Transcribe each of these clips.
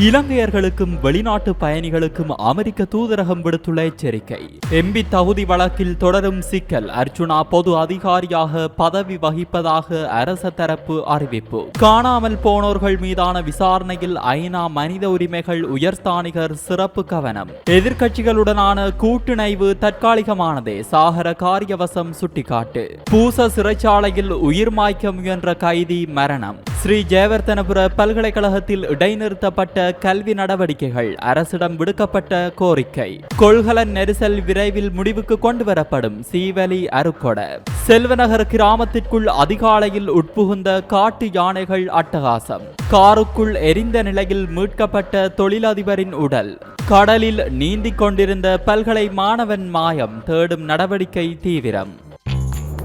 இலங்கையர்களுக்கும் வெளிநாட்டு பயணிகளுக்கும் அமெரிக்க தூதரகம் விடுத்துள்ள எச்சரிக்கை. எம்பி தகுதி வழக்கில் தொடரும் சிக்கல். அர்ஜுனா பொது அதிகாரியாக பதவி வகிப்பதாக அரச தரப்பு அறிவிப்பு. காணாமல் போனோர்கள் மீதான விசாரணையில் ஐநா மனித உரிமைகள் உயர்ஸ்தானிகர் சிறப்பு கவனம். எதிர்க்கட்சிகளுடனான கூட்டிணைவு தற்காலிகமானதே சாகர காரியவசம் சுட்டிக்காட்டு. பூச சிறைச்சாலையில் உயிர் மாய்க்க முயன்ற கைதி மரணம். ஸ்ரீ ஜெயவர்த்தனபுர பல்கலைக்கழகத்தில் இடைநிறுத்தப்பட்ட கல்வி நடவடிக்கைகள் அரசிடம் விடுக்கப்பட்ட கோரிக்கை. கொள்கலன் நெரிசல் விரைவில் முடிவுக்கு கொண்டு வரப்படும் சீவலி அருக்கொட. செல்வநகர் கிராமத்திற்குள் அதிகாலையில் உட்புகுந்த காட்டு யானைகள் அட்டகாசம். காருக்குள் எரிந்த நிலையில் மீட்கப்பட்ட தொழிலதிபரின் உடல். கடலில் நீந்திக் கொண்டிருந்த பல்கலை மாணவன் மாயம் தேடும் நடவடிக்கை தீவிரம்.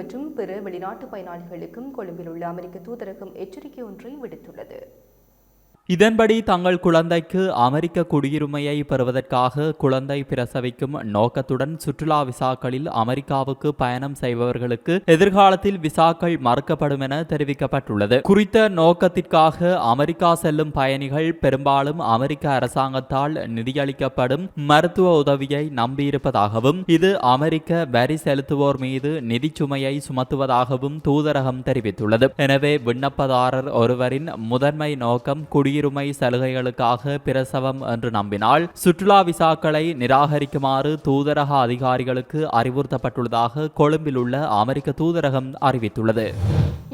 மற்றும் பிற வெளிநாட்டு பயனாளிகளுக்கும் கொழும்பில் உள்ள அமெரிக்க தூதரகம் எச்சரிக்கை ஒன்றை விடுத்துள்ளது. இதன்படி தங்கள் குழந்தைக்கு அமெரிக்க குடியுரிமையை பெறுவதற்காக குழந்தை பிரசவிக்கும் நோக்கத்துடன் சுற்றுலா விசாக்களில் அமெரிக்காவுக்கு பயணம் செய்பவர்களுக்கு எதிர்காலத்தில் விசாக்கள் மறுக்கப்படும் என தெரிவிக்கப்பட்டுள்ளது. குறித்த நோக்கத்திற்காக அமெரிக்கா செல்லும் பயணிகள் பெரும்பாலும் அமெரிக்க அரசாங்கத்தால் நிதியளிக்கப்படும் மருத்துவ உதவியை நம்பியிருப்பதாகவும் இது அமெரிக்க வரி செலுத்துவோர் மீது நிதி சுமையை சுமத்துவதாகவும் தூதரகம் தெரிவித்துள்ளது. எனவே விண்ணப்பதாரர் ஒருவரின் முதன்மை நோக்கம் குடி குடியுரிமை சலுகைகளுக்காக பிரசவம் என்று நம்பினால் சுற்றுலா விசாக்களை நிராகரிக்குமாறு தூதரக அதிகாரிகளுக்கு அறிவுறுத்தப்பட்டுள்ளதாக கொழும்பில் உள்ள அமெரிக்க தூதரகம் அறிவித்துள்ளது.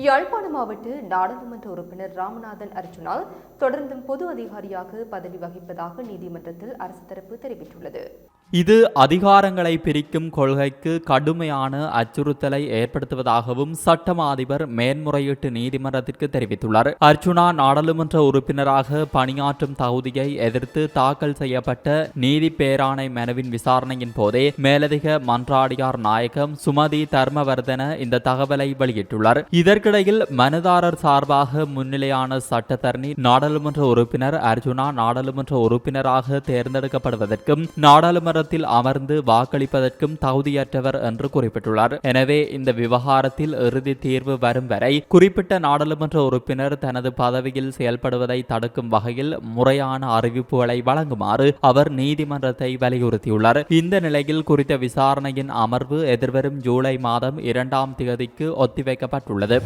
யாழ்ப்பாண மாவட்ட நாடாளுமன்ற உறுப்பினர் ராமநாதன் அர்ஜுனால் தொடர்ந்தும் பொது அதிகாரியாக பதவி வகிப்பதாக நீதிமன்றத்தில் அரசு தரப்பு தெரிவித்துள்ளது. இது அதிகாரங்களை பிரிக்கும் கொள்கைக்கு கடுமையான அச்சுறுத்தலை ஏற்படுத்துவதாகவும் சட்டமா அதிபர் மேன்முறையீட்டு நீதிமன்றத்திற்கு தெரிவித்துள்ளார். அர்ச்சுனா நாடாளுமன்ற உறுப்பினராக பணியாற்றும் தகுதியை எதிர்த்து தாக்கல் செய்யப்பட்ட நீதி பேராணை மனுவின் விசாரணையின் போதே மேலதிக மன்றாடியார் நாயகம் சுமதி தர்மவர்தன இந்த தகவலை வெளியிட்டுள்ளார். இதற்கிடையில் மனுதாரர் சார்பாக முன்னிலையான சட்டத்தரணி நாடாளுமன்ற உறுப்பினர் அர்ஜுனா நாடாளுமன்ற உறுப்பினராக தேர்ந்தெடுக்கப்படுவதற்கும் நாடாளுமன்ற நாடாளுமன்றத்தில் அமர்ந்து வாக்களிப்பதற்கும் தகுதியற்றவர் என்று குறிப்பிட்டுள்ளார். எனவே இந்த விவகாரத்தில் இறுதி தீர்வு வரும் வரை குறிப்பிட்ட நாடாளுமன்ற உறுப்பினர் தனது பதவியில் செயல்படுவதை தடுக்கும் வகையில் முறையான அறிவிப்புகளை வழங்குமாறு அவர் நீதிமன்றத்தை வலியுறுத்தியுள்ளார். இந்த நிலையில் குறித்த விசாரணையின் அமர்வு எதிர்வரும் ஜூலை மாதம் இரண்டாம் தேதிக்கு ஒத்திவைக்கப்பட்டுள்ளது.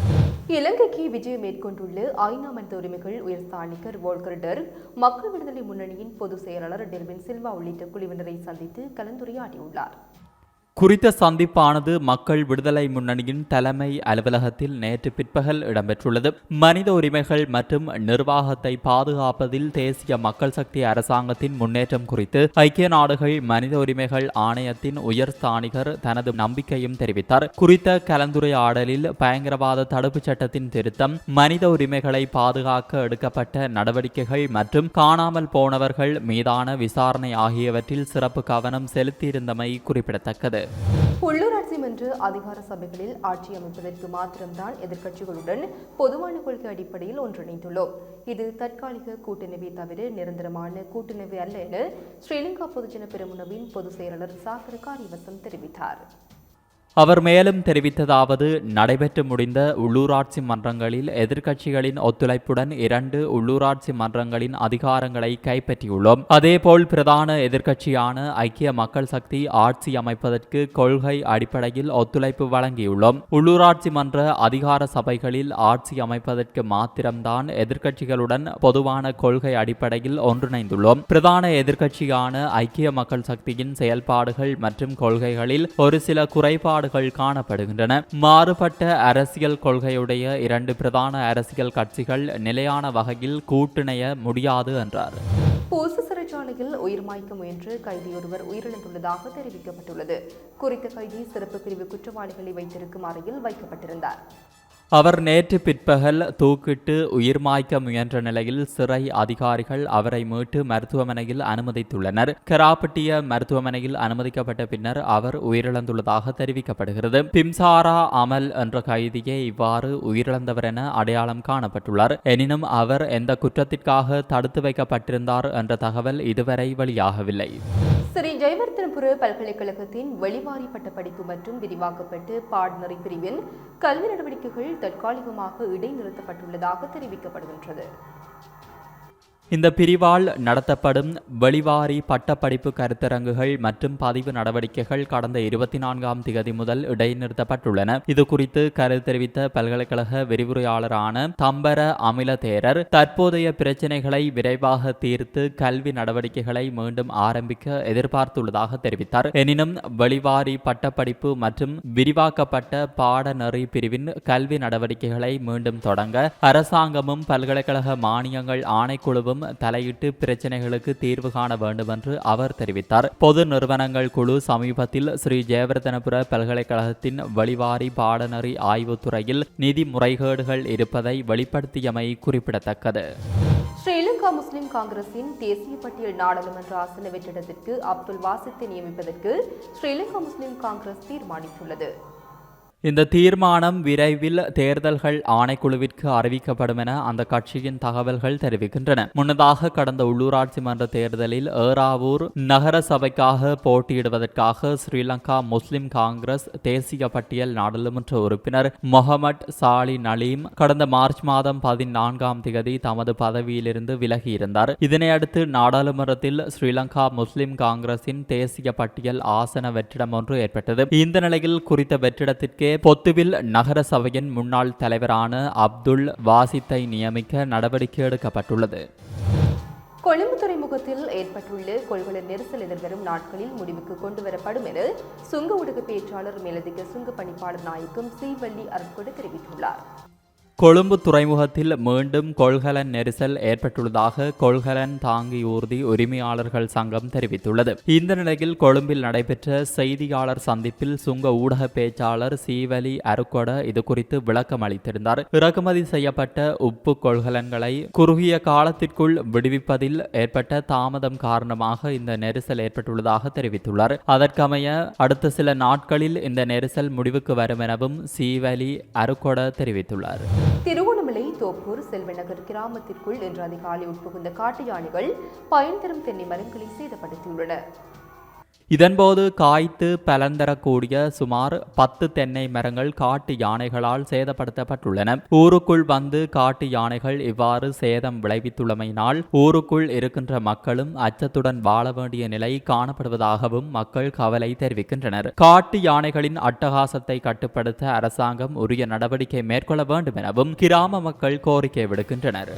இலங்கைக்கு விஜயம் மேற்கொண்டுள்ள ஐநா மனித உரிமைகள் உயர்ஸ்தானிகர் வோல்கர் டெர்க் மக்கள் விடுதலை முன்னணியின் பொதுச் செயலாளர் டெர்வின் சில்வா உள்ளிட்ட குழுவினரை சந்தித்து கலந்துரையாடியுள்ளார். குறித்த சந்திப்பானது மக்கள் விடுதலை முன்னணியின் தலைமை அலுவலகத்தில் நேற்று பிற்பகல் இடம்பெற்றுள்ளது. மனித உரிமைகள் மற்றும் நிர்வாகத்தை பாதுகாப்பதில் தேசிய மக்கள் சக்தி அரசாங்கத்தின் முன்னேற்றம் குறித்து ஐக்கிய நாடுகள் மனித உரிமைகள் ஆணையத்தின் உயர் ஸ்தானிகர் தனது நம்பிக்கையும் தெரிவித்தார். குறித்த கலந்துரையாடலில் பயங்கரவாத தடுப்புச் சட்டத்தின் திருத்தம் மனித உரிமைகளை பாதுகாக்க எடுக்கப்பட்ட நடவடிக்கைகள் மற்றும் காணாமல் போனவர்கள் மீதான விசாரணை ஆகியவற்றில் சிறப்பு கவனம் செலுத்தியிருந்தமை குறிப்பிடத்தக்கது. உள்ளூராட்சி மன்ற அதிகார சபைகளில் ஆட்சி அமைப்பதற்கு மாத்திரம்தான் எதிர்க்கட்சிகளுடன் பொதுவான கொள்கை அடிப்படையில் ஒன்றிணைந்துள்ளோம். இது தற்காலிக கூட்டணிவை தவிர நிரந்தரமான கூட்டணி அல்ல என ஸ்ரீலங்கா பொதுஜன பெருமுனவின் பொதுச் செயலாளர் சாகர் காரியவசம் தெரிவித்தார். அவர் மேலும் தெரிவித்ததாவது நடைபெற்று முடிந்த உள்ளூராட்சி மன்றங்களில் எதிர்க்கட்சிகளின் ஒத்துழைப்புடன் இரண்டு உள்ளூராட்சி மன்றங்களின் அதிகாரங்களை கைப்பற்றியுள்ளோம். அதேபோல் பிரதான எதிர்க்கட்சியான ஐக்கிய மக்கள் சக்தி ஆட்சி அமைப்பதற்கு கொள்கை அடிப்படையில் ஒத்துழைப்பு வழங்கியுள்ளோம். உள்ளூராட்சி மன்ற அதிகார சபைகளில் ஆட்சி அமைப்பதற்கு மாத்திரம்தான் எதிர்க்கட்சிகளுடன் பொதுவான கொள்கை அடிப்படையில் ஒன்றிணைந்துள்ளோம். பிரதான எதிர்க்கட்சியான ஐக்கிய மக்கள் சக்தியின் செயல்பாடுகள் மற்றும் கொள்கைகளில் ஒரு சில குறைபாடு வேறுபாடுகள் காணப்படுகின்றன. மாறுபட்ட அரசியல் கொள்கையுடைய இரண்டு பிரதான அரசியல் கட்சிகள் நிலையான வகையில் கூட்டிணைய முடியாது என்றார். பூசு சிறைச்சாலையில் உயிர் மாய்க்க முயன்று கைதியொருவர் உயிரிழந்துள்ளதாக தெரிவிக்கப்பட்டுள்ளது. குறித்த கைதி சிறப்பு பிரிவு குற்றவாளிகளை வைத்திருக்கும் அறையில் வைக்கப்பட்டிருந்தார். அவர் நேற்று பிற்பகல் தூக்கிட்டு உயிர் மாய்க்க முயன்ற நிலையில் சிறை அதிகாரிகள் அவரை மீட்டு மருத்துவமனையில் அனுமதித்துள்ளனர். கராப்பட்டிய மருத்துவமனையில் அனுமதிக்கப்பட்ட பின்னர் அவர் உயிரிழந்துள்ளதாக தெரிவிக்கப்படுகிறது. பிம்சாரா அமல் என்ற கைதியே இவ்வாறு உயிரிழந்தவர் என அடையாளம் காணப்பட்டுள்ளார். எனினும் அவர் எந்த குற்றத்திற்காக தடுத்து வைக்கப்பட்டிருந்தார் என்ற தகவல் இதுவரை வெளியாகவில்லை. ஸ்ரீ ஜெயவர்தனபுர பல்கலைக்கழகத்தின் வெளிவாரிப்பட்ட படிப்பு மற்றும் விரிவாக்கப்பட்டு பாடநெறி பிரிவின் கல்வி நடவடிக்கைகள் தற்காலிகமாக இடைநிறுத்தப்பட்டுள்ளதாக தெரிவிக்கப்படுகின்றது. இந்த பிரிவால் நடத்தப்படும் வெளிவாரி பட்டப்படிப்பு கருத்தரங்குகள் மற்றும் பதிவு நடவடிக்கைகள் கடந்த இருபத்தி நான்காம் திகதி முதல் இடைநிறுத்தப்பட்டுள்ளன. இது குறித்து கருத்து தெரிவித்த பல்கலைக்கழக விரிவுரையாளரான தம்பர அமில தேரர் தற்போதைய பிரச்சினைகளை விரைவாக தீர்த்து கல்வி நடவடிக்கைகளை மீண்டும் ஆரம்பிக்க எதிர்பார்த்துள்ளதாக தெரிவித்தார். எனினும் வெளிவாரி பட்டப்படிப்பு மற்றும் விரிவாக்கப்பட்ட பாடநெறி பிரிவின் கல்வி நடவடிக்கைகளை மீண்டும் தொடங்க அரசாங்கமும் பல்கலைக்கழக மானியங்கள் ஆணைக்குழுவும் தலையிட்டு பிரச்சினைகளுக்கு தீர்வு காண வேண்டும் என்று அவர் தெரிவித்தார். பொது நிறுவனங்கள் குழு சமீபத்தில் ஸ்ரீ ஜெயவர்தனபுர பல்கலைக்கழகத்தின் வழிவாரி பாடநெறி ஆய்வுத்துறையில் நிதி முறைகேடுகள் இருப்பதை வெளிப்படுத்தியமை குறிப்பிடத்தக்கது. ஸ்ரீலங்கா முஸ்லிம் காங்கிரசின் தேசிய பட்டியல் நாடாளுமன்ற ஆசன வெற்றிடத்திற்கு அப்துல் வாசித்தை நியமிப்பதற்கு ஸ்ரீலங்கா முஸ்லிம் காங்கிரஸ் தீர்மானித்துள்ளது. இந்த தீர்மானம் விரைவில் தேர்தல்கள் ஆணைக்குழுவிற்கு அறிவிக்கப்படும் என அந்த கட்சியின் தகவல்கள் தெரிவிக்கின்றன. முன்னதாக கடந்த உள்ளூராட்சி மன்ற தேர்தலில் ஏறாவூர் நகர சபைக்காக போட்டியிடுவதற்காக ஸ்ரீலங்கா முஸ்லிம் காங்கிரஸ் தேசிய பட்டியல் நாடாளுமன்ற உறுப்பினர் மொஹமட் சாலி நலீம் கடந்த மார்ச் மாதம் பதினான்காம் தேதி தமது பதவியிலிருந்து விலகியிருந்தார். இதனையடுத்து நாடாளுமன்றத்தில் ஸ்ரீலங்கா முஸ்லிம் காங்கிரசின் தேசிய பட்டியல் ஆசன வெற்றிடம் ஒன்று ஏற்பட்டது. இந்த நிலையில் குறித்த வெற்றிடத்திற்கே இதனிடையே பொத்துவில் நகர சபையின் முன்னாள் தலைவரான அப்துல் வாசித்தை நியமிக்க நடவடிக்கை எடுக்கப்பட்டுள்ளது. கொழும்பு துறைமுகத்தில் ஏற்பட்டுள்ள கொள்கல நெரிசல் எதிர்வரும் நாட்களில் முடிவுக்கு கொண்டுவரப்படும் என சுங்க ஊடக பேச்சாளர் மேலதிக சுங்க பணிப்பாளர் நாயகம் சீவள்ளி அருட்கொடு தெரிவித்துள்ளார். கொழும்பு துறைமுகத்தில் மீண்டும் கொள்கலன் நெரிசல் ஏற்பட்டுள்ளதாக கொள்கலன் தாங்கி ஊர்தி உரிமையாளர்கள் சங்கம் தெரிவித்துள்ளது. இந்த நிலையில் கொழும்பில் நடைபெற்ற செய்தியாளர் சந்திப்பில் சுங்க ஊடக பேச்சாளர் சீவலி அருக்கொட இது குறித்து விளக்கம் அளித்திருந்தார். இறக்குமதி செய்யப்பட்ட உப்பு கொள்கலன்களை குறுகிய காலத்திற்குள் விடுவிப்பதில் ஏற்பட்ட தாமதம் காரணமாக இந்த நெரிசல் ஏற்பட்டுள்ளதாக தெரிவித்துள்ளார். அதற்கமைய அடுத்த சில நாட்களில் இந்த நெரிசல் முடிவுக்கு வரும் எனவும் சீவலி அருக்கொட தெரிவித்துள்ளார். திருகோணமலை தோப்பூர் செல்வநகர் கிராமத்திற்குள் இன்று அதிகாலை உட்புகுந்த காட்டு யானைகள் பயன் தரும் தென்னை மரங்களை சேதப்படுத்தியுள்ளன. இதன்போது காய்த்து பலந்தரக்கூடிய சுமார் பத்து தென்னை மரங்கள் காட்டு யானைகளால் சேதப்படுத்தப்பட்டுள்ளன. ஊருக்குள் வந்து காட்டு யானைகள் இவ்வாறு சேதம் விளைவித்துள்ளமையினால் ஊருக்குள் இருக்கின்ற மக்களும் அச்சத்துடன் வாழ வேண்டிய நிலை காணப்படுவதாகவும் மக்கள் கவலை தெரிவிக்கின்றனர். காட்டு யானைகளின் அட்டகாசத்தை கட்டுப்படுத்த அரசாங்கம் உரிய நடவடிக்கை மேற்கொள்ள வேண்டும் எனவும் கிராம மக்கள் கோரிக்கை விடுக்கின்றனர்.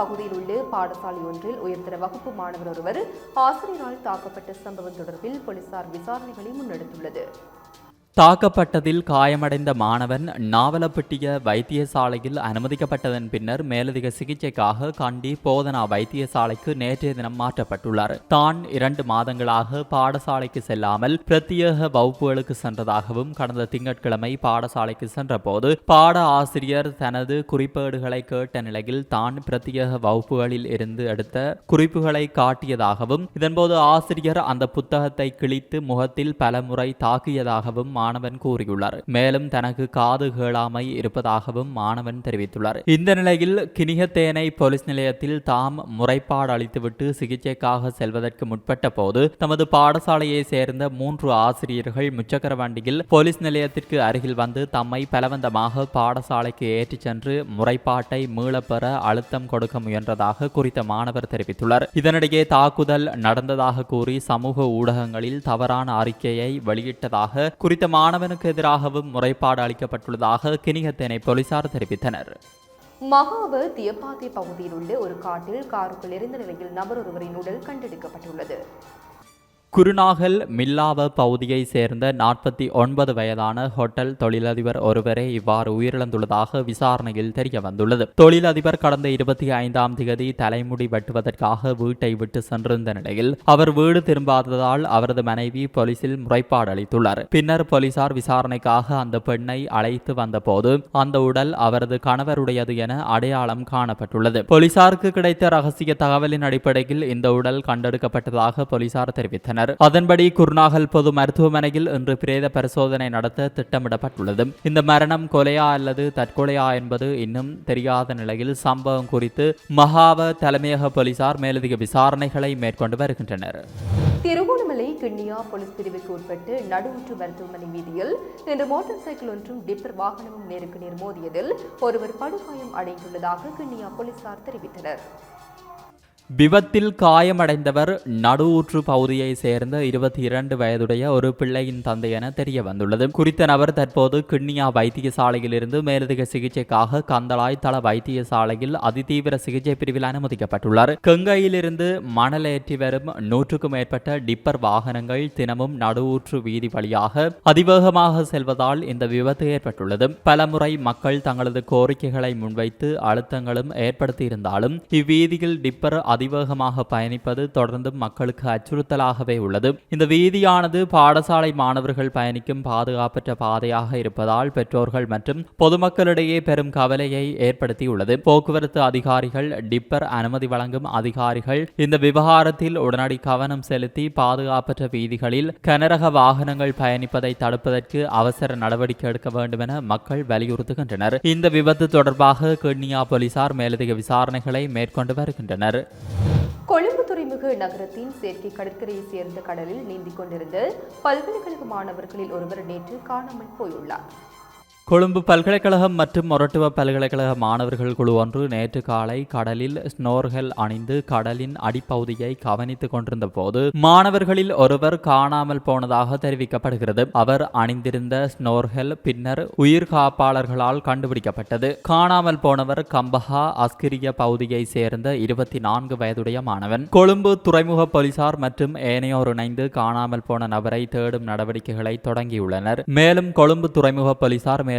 பகுதியில் உள்ள பாடசாலை ஒன்றில் உயர்தர வகுப்பு மாணவர் ஒருவர் ஆசிரியரால் தாக்கப்பட்ட சம்பவம் தொடர்பில் போலீசார் விசாரணைகளை முன்னெடுத்துள்ளது. தாக்கப்பட்டதில் காயமடைந்த மாணவன் நாவலப்பட்டிய வைத்தியசாலையில் அனுமதிக்கப்பட்டதன் பின்னர் மேலதிக சிகிச்சைக்காக கண்டி போதனா வைத்தியசாலைக்கு நேற்றைய தினம் மாற்றப்பட்டுள்ளார். தான் இரண்டு மாதங்களாக பாடசாலைக்கு செல்லாமல் பிரத்யேக வகுப்புகளுக்கு சென்றதாகவும் கடந்த திங்கட்கிழமை பாடசாலைக்கு சென்றபோது பாட ஆசிரியர் தனது குறிப்பேடுகளை கேட்ட நிலையில் தான் பிரத்யேக வகுப்புகளில் இருந்து எடுத்த குறிப்புகளை காட்டியதாகவும் இதன்போது ஆசிரியர் அந்த புத்தகத்தை கிழித்து முகத்தில் பலமுறை தாக்கியதாகவும் மாணவன் கூறியுள்ளார். மேலும் தனக்கு காது கேளாமை இருப்பதாகவும் மாணவன் தெரிவித்துள்ளார். இந்த நிலையில் கினிகத்தேனை போலீஸ் நிலையத்தில் தாம் முறைப்பாடு அளித்துவிட்டு சிகிச்சைக்காக செல்வதற்கு முற்பட்ட போது தமது பாடசாலையை சேர்ந்த மூன்று ஆசிரியர்கள் முச்சக்கர வண்டியில் போலீஸ் நிலையத்திற்கு அருகில் வந்து தம்மை பலவந்தமாக பாடசாலைக்கு ஏற்றிச் சென்று முறைப்பாட்டை மீளப்பெற அழுத்தம் கொடுக்க முயன்றதாக குறித்த மாணவர் தெரிவித்துள்ளார். இதனிடையே தாக்குதல் நடந்ததாக கூறி சமூக ஊடகங்களில் தவறான அறிக்கையை வெளியிட்டதாக குறித்த மாணவனுக்கு எதிராகவும் முறைப்பாடு அளிக்கப்பட்டுள்ளதாக கிணிகத்தேனை போலீசார் தெரிவித்தனர். மகாவு தியப்பாத்தி பகுதியில் உள்ள ஒரு காட்டில் காருக்குள் எரிந்த நிலையில் நபர் ஒருவரின் உடல் கண்டெடுக்கப்பட்டுள்ளது. குருநாகல் மில்லாவ பகுதியை சேர்ந்த நாற்பத்தி ஒன்பது வயதான ஹோட்டல் தொழிலதிபர் ஒருவரே இவ்வாறு உயிரிழந்துள்ளதாக விசாரணையில் தெரிய வந்துள்ளது தொழிலதிபர் கடந்த இருபத்தி ஐந்தாம் திகதி தலைமுடி வெட்டுவதற்காக வீட்டை விட்டு சென்றிருந்த நிலையில் அவர் வீடு திரும்பாததால் அவரது மனைவி போலீசில் முறைப்பாடு அளித்துள்ளார். பின்னர் போலீசார் விசாரணைக்காக அந்த பெண்ணை அழைத்து வந்தபோது அந்த உடல் அவரது கணவருடையது என அடையாளம் காணப்பட்டுள்ளது. போலீசாருக்கு கிடைத்த ரகசிய தகவலின் அடிப்படையில் இந்த உடல் கண்டெடுக்கப்பட்டதாக போலீசார் தெரிவித்தனர். அதன்படி குருநாகல் பொது மருத்துவமனையில் இன்று பிரேத பரிசோதனை நடத்த திட்டமிடப்பட்டுள்ளது. இந்த மரணம் கொலையா அல்லது தற்கொலையா என்பது இன்னும் தெரியாத நிலையில் சம்பவம் குறித்து மகாவ தலைமையக போலீசார் மேலதிக விசாரணைகளை மேற்கொண்டு வருகின்றனர். திருகோணமலை கிண்ணியா போலீஸ் பிரிவுக்கு உட்பட்டு நடுவுற்று மருத்துவமனை வீதியில் இன்று மோட்டார் சைக்கிள் ஒன்றும் டிப்பர் வாகனமும் நேருக்கு நேர் மோதியதில் ஒருவர் படுகாயம் அடைந்துள்ளதாக கிண்ணியா போலீசார் தெரிவித்தனர். விபத்தில் காயமடைந்தவர் நடுவூற்று பகுதியை சேர்ந்த இருபத்தி இரண்டு வயதுடைய ஒரு பிள்ளையின் தந்தை என தெரிய வந்துள்ளது குறித்த நபர் தற்போது கிண்ணியா வைத்தியசாலையிலிருந்து மேலதிக சிகிச்சைக்காக கந்தளாய் தள வைத்தியசாலையில் அதிதீவிர சிகிச்சை பிரிவில் அனுமதிக்கப்பட்டுள்ளார். கங்கையிலிருந்து மணல் ஏற்றி வரும் நூற்றுக்கும் மேற்பட்ட டிப்பர் வாகனங்கள் தினமும் நடுவூற்று வீதி வழியாக அதிவேகமாக செல்வதால் இந்த விபத்து ஏற்பட்டுள்ளது. பலமுறை மக்கள் தங்களது கோரிக்கைகளை முன்வைத்து அழுத்தங்களும் ஏற்படுத்தியிருந்தாலும் இவ்வீதியில் டிப்பர் அதிவேகமாக பயணிப்பது தொடர்ந்து மக்களுக்கு அச்சுறுத்தலாகவே உள்ளது. இந்த வீதியானது பாடசாலை மாணவர்கள் பயணிக்கும் பாதுகாப்பற்ற பாதையாக இருப்பதால் பெற்றோர்கள் மற்றும் பொதுமக்களிடையே பெரும் கவலையை ஏற்படுத்தியுள்ளது. போக்குவரத்து அதிகாரிகள் டிப்பர் அனுமதி வழங்கும் அதிகாரிகள் இந்த விவகாரத்தில் உடனடி கவனம் செலுத்தி பாதுகாப்பற்ற வீதிகளில் கனரக வாகனங்கள் பயணிப்பதை தடுப்பதற்கு அவசர நடவடிக்கை எடுக்க வேண்டும் என மக்கள் வலியுறுத்துகின்றனர். இந்த விபத்து தொடர்பாக கென்னியா போலீசார் மேலதிக விசாரணைகளை மேற்கொண்டு வருகின்றனர். கொழும்பு துறைமுக நகரத்தின் செயற்கை கடற்கரையை சேர்ந்த கடலில் நீந்திக் கொண்டிருந்த பல்கலைக்கழக மாணவர்களில் ஒருவர் நேற்று காணாமல் போயுள்ளார். கொழும்பு பல்கலைக்கழகம் மற்றும் மொரட்டுவ பல்கலைக்கழக மாணவர்கள் குழு ஒன்று நேற்று காலை கடலில் ஸ்னோர்கள் அணிந்து கடலின் அடிப்பகுதியை கவனித்துக் கொண்டிருந்த போது மாணவர்களில் ஒருவர் காணாமல் போனதாக தெரிவிக்கப்படுகிறது. அவர் அணிந்திருந்த ஸ்னோர்கள் பின்னர் உயிர் காப்பாளர்களால் கண்டுபிடிக்கப்பட்டது. காணாமல் போனவர் கம்பஹா அஸ்கிரிய பகுதியை சேர்ந்த இருபத்தி நான்கு வயதுடைய மாணவன். கொழும்பு துறைமுக போலீசார் மற்றும் ஏனையோர் இணைந்து காணாமல் போன நபரை தேடும் நடவடிக்கைகளை தொடங்கியுள்ளனர். மேலும் கொழும்பு துறைமுக போலீசார்